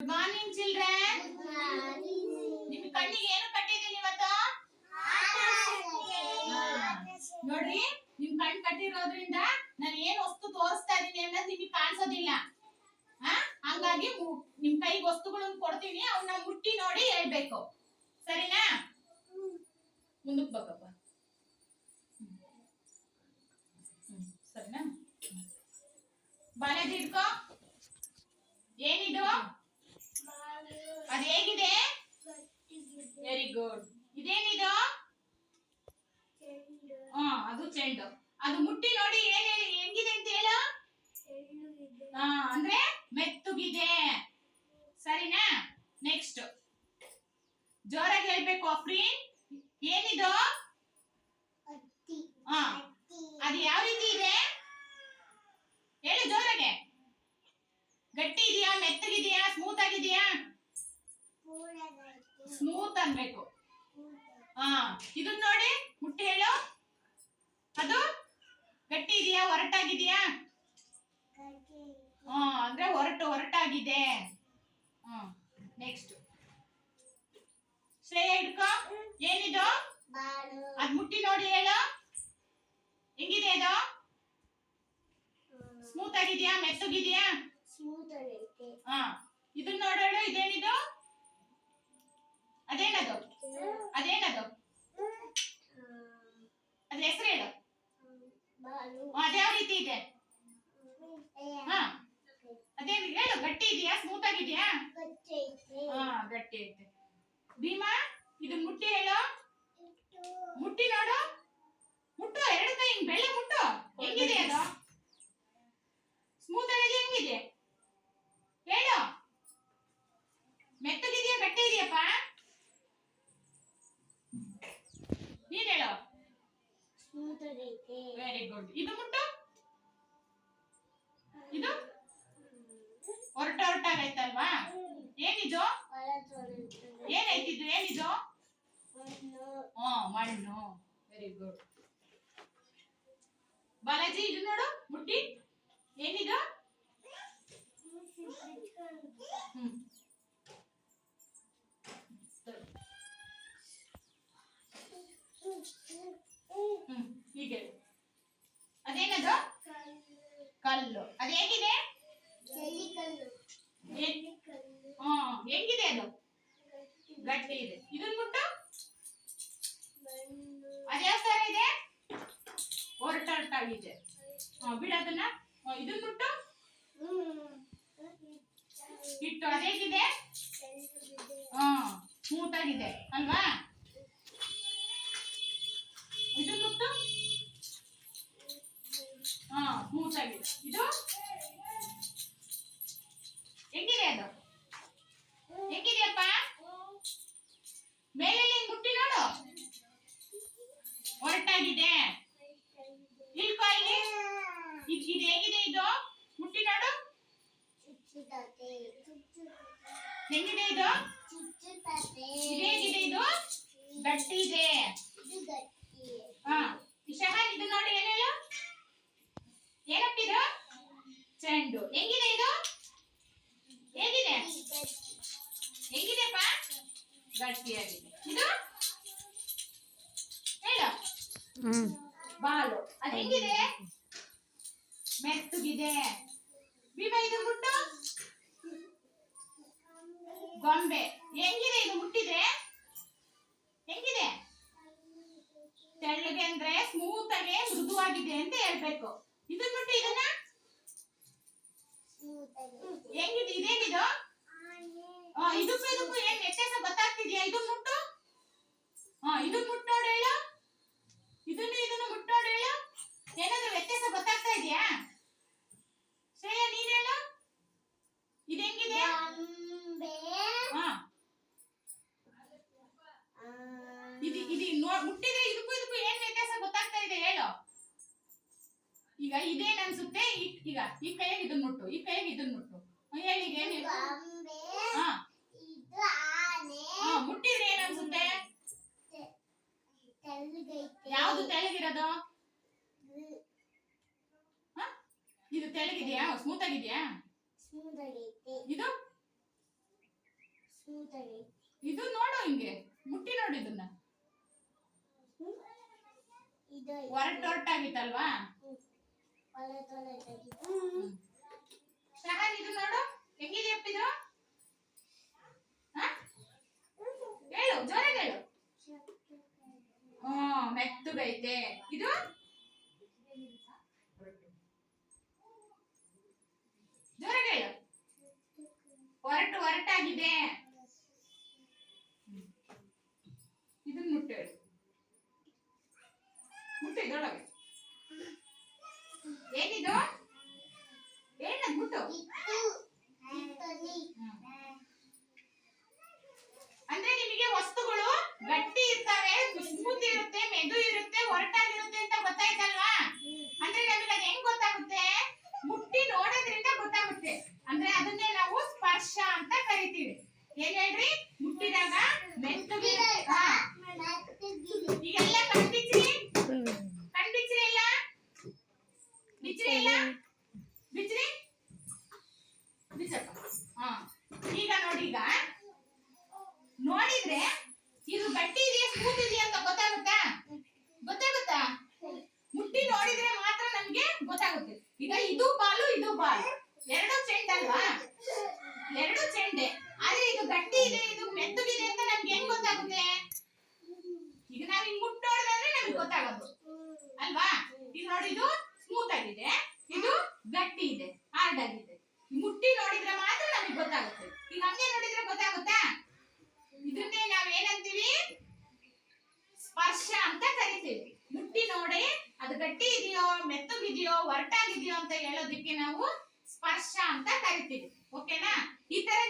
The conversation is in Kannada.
ಗುಡ್ ಮಾರ್ನಿಂಗ್ ಚಿಲ್ಡ್ರನ್ ನಿಮ್ ಕಣ್ಣಿಗೆ ಏನು ಕಟ್ಟಿದೀನಿ ಇವತ್ತು? ನೋಡ್ರಿ ನಿಮ್ ಕಣ್ ಕಟ್ಟಿರೋದ್ರಿಂದ ನಾನು ಏನ್ ವಸ್ತು ತೋರಿಸ್ತಾ ಇದೀನಿ ಅನ್ನೋದು ನಿಮಗೆ ಕಾಣಿಸೋದಿಲ್ಲ. ಹಂಗಾಗಿ ನಿಮ್ ಕೈಗೆ ವಸ್ತುಗಳನ್ನ ಕೊಡ್ತೀನಿ ಅವನ್ನ ಮುಟ್ಟಿ ನೋಡಿ ಹೇಳ್ಬೇಕು. ಸರಿನಾ? ಮುಂದಕ್ಕೆ ಬೇಕಪ್ಪ ಸರಿನಾ? ಬಾಲಾಜಿ ಹಿಡ್ಕೋ. ಏನಿದು ಅದು ಹೇಗಿದೆ ವೆರಿ ಗುಡ್ ಇದೇನಿದು? ಹಾ ಅದು ಚೆಂಡು ಅದು ಮುಟ್ಟಿ ನೋಡಿ ಏನ್ ಹೇಳಿ ಹೆಂಗಿದೆ ಅಂತ ಹೇಳು. ಹಾ ಅಂದ್ರೆ ಮೆತ್ತುಗಿದೆ. ಸರಿನಾ? ನೆಕ್ಸ್ಟ್ ಜೋರಾಗಿ ಹೇಳ್ಬೇಕು ಅಫ್ರೀನ್ ಏನಿದು? ಹಾ ಅದು ಯಾವ ರೀತಿ ಇದೆ ಹೇಳು ಜೋರಾಗೆ ಗಟ್ಟಿ ಇದೆಯಾ ಮೆತ್ತಗಿದೆಯಾ ಸ್ಮೂತ್ ಆಗಿದೆಯಾ ಸ್ಮೂತ್ ಅನ್ಬೇಕು ಹಾ ಇದನ್ನ ನೋಡಿ ಮುಟ್ಟಿ ಹೇಳು ಅದು ಗಟ್ಟಿ ಇದೆಯಾ ಒರಟಾಗಿದೆಯಾ ಹಾ ಅಂದ್ರೆ ಹೊರಟು ಹೊರಟಾಗಿದೆ. ಹ್ಮ್ ನೆಕ್ಸ್ಟ್ ಶ್ರೇಯ ಹಿಡ್ಕೋ. ಏನಿದು? ಅದ್ ಮುಟ್ಟಿ ನೋಡಿ ಹೇಳು. ಹೆಂಗಿದೆ ಅದು ಸ್ಮೂತ್ ಮೆತ್ತಗಿದೆಯಾ? ಮೆತ್ತಗಿದ್ಯಾ ಹಾ ಇದನ್ನ ನೋಡೋಣ ಇದೇನಿದು ಅದೇನದು ಅದೇನದು ಅದ್ರ ಹೆಸರು ಹೇಳು ಅದ್ಯಾವ ರೀತಿ ಇದೆ ಹಾ ಅದೇನು ಹೇಳು ಗಟ್ಟಿ ಇದೆಯಾ ಸ್ಮೂತ್ ಆಗಿದ್ಯಾ ಹಾ ಗಟ್ಟಿ ಐತೆ. ಭೀಮಾ ಇದು ಮುಟ್ಟಿ ಹೇಳು. ಮುಟ್ಟಿ ನೋಡು. ಮುಟ್ಟು ಎರಡು ಕೈ ಹಿಂಗ್ ಬೆಳ್ಳ ಮುಟ್ಟು. ಹೆಂಗಿದೆ ಅದು? ಸ್ಮೂತ್ ಆಗಿದೆ ಹೆಂಗಿದೆ? ಹೇಳು. ಮೆತ್ತಗಿದೆಯಾ ಗಟ್ಟಿ ಇದೆಯಪ್ಪ ನೀನ್ ಹೇಳು. ವೆರಿ ಗುಡ್ ಇದು ಮುಟ್ಟು? ಇದು? ಹೊರಟ ಹೊರಟಾಗೈತಲ್ವಾ ಏನಿದು ಏನೈತಿದ್ದು ಏನಿದು? ಹಾ ಮಣ್ಣು. ವೆರಿ ಗುಡ್ ಬಾಲಾಜಿ ಇದು ನೋಡು ಮುಟ್ಟಿ. ಏನಿದು? ಹ್ಮ್. ಬಿಡ ಬಿಡೋದನ್ನ ಇದನ್ನ ಇದನ್ ಮುಟ್ಟು ಹಿಟ್ಟು ಅದೇಗಿದೆ. ಹಾ ಸ್ಮೂತ್ ಆಗಿದೆ ಅಲ್ವಾ? ಹೆಂಗಿದೆ ಇದು? ಇದು ಹೇಗಿದೆ ಇದು? ಗಟ್ಟಿ ಇದೆ ಹಾ ಶಹರ್ ಇದು ನೋಡಿ ಏನ್ ಹೇಳು? ಏನಪ್ಪಿದು ಚೆಂಡು. ಹೆಂಗಿದೆ ಇದು? ಹೇಗಿದೆ? ಹೆಂಗಿದೆಪ್ಪ? ಗಟ್ಟಿಯಾಗಿದೆ. ಇದು? ಹೇಳು. ಬಾಲು. ಅದು ಹೆಂಗಿದೆ? ಮೆತ್ತಗಿದೆ. ಬಿಬ ಇದು ಮುಟ್ಟು ಗೊಂಬೆ. ಹೆಂಗಿದೆ ಇದು ಮುಟ್ಟಿದೆ ಹೆಂಗಿದೆ? ತೆಳ್ಳಗೆ ಅಂದ್ರೆ ಸ್ಮೂತ್ ಆಗಿ, ಮೃದುವಾಗಿದೆ ಅಂತ ಹೇಳ್ಬೇಕು. ಇದನ್ನ ಮುಟ್ಟಿ ಇದನ್ನ? ಹೆಂಗಿದೆ? ಇದೇನಿದು? ಇದಕ್ಕೂ ಇದಕ್ಕೂ ಏನ್ ವ್ಯತ್ಯಾಸ ಗೊತ್ತಾಗ್ತಿದ್ಯಾ? ಇದು ಮುಟ್ಟು? ಹಾ ಇದು ಮುಟ್ಟೋಡು ಹೇಳು. ಇದನ್ನು ಇದನ್ನು ಮುಟ್ಟೋಡು ಇದೇನ್ ಅನ್ಸುತ್ತೆ ಈಗ ಈ ಕೈಯಾಗ ಇದನ್ ಮುಟ್ಟು ಈ ಕೈಯಾಗ ಇದನ್ನ ಮುಟ್ಟು. ಹೇಳಿ ಮುಟ್ಟಿದ್ರೆ ಏನ್ ಅನ್ಸುತ್ತೆ ಯಾವ್ದು ತೆಳಗಿರೋದು ಇದು ತೆಳಗಿದ್ಯಾ ಸ್ಮೂತ್ ಆಗಿದ್ಯಾ ಇದು? ಇದು ನೋಡು ಹಿಂಗೆ ಮುಟ್ಟಿ ನೋಡು ಇದನ್ನ. ಹೊರಟೊರಟಾಗಿತ್ತಲ್ವಾ ಇದು ನೋಡು. ಹೆಂಗಿದೆ ಹಾ? ಹೇಳು, ಜೋರಾಗಿ ಹೇಳು. ಹ್ಮ್ ಮೆತ್ತು ಬೈತೆ. ಇದು? ಜೋರಾಗಿ ಹೇಳು. ಹೊರಟು, ಹೊರಟಾಗಿದೆ. muito. ಗಟ್ಟಿ ಇದೆಯೋ ಮೆತ್ತಗಿದೆಯೋ ಒರಟಾಗಿದೆಯೋ ಅಂತ ಹೇಳೋದಿಕ್ಕೆ ನಾವು ಸ್ಪರ್ಶ ಅಂತ ಕರಿತೀವಿ. ಓಕೆನಾ ಈ ತರ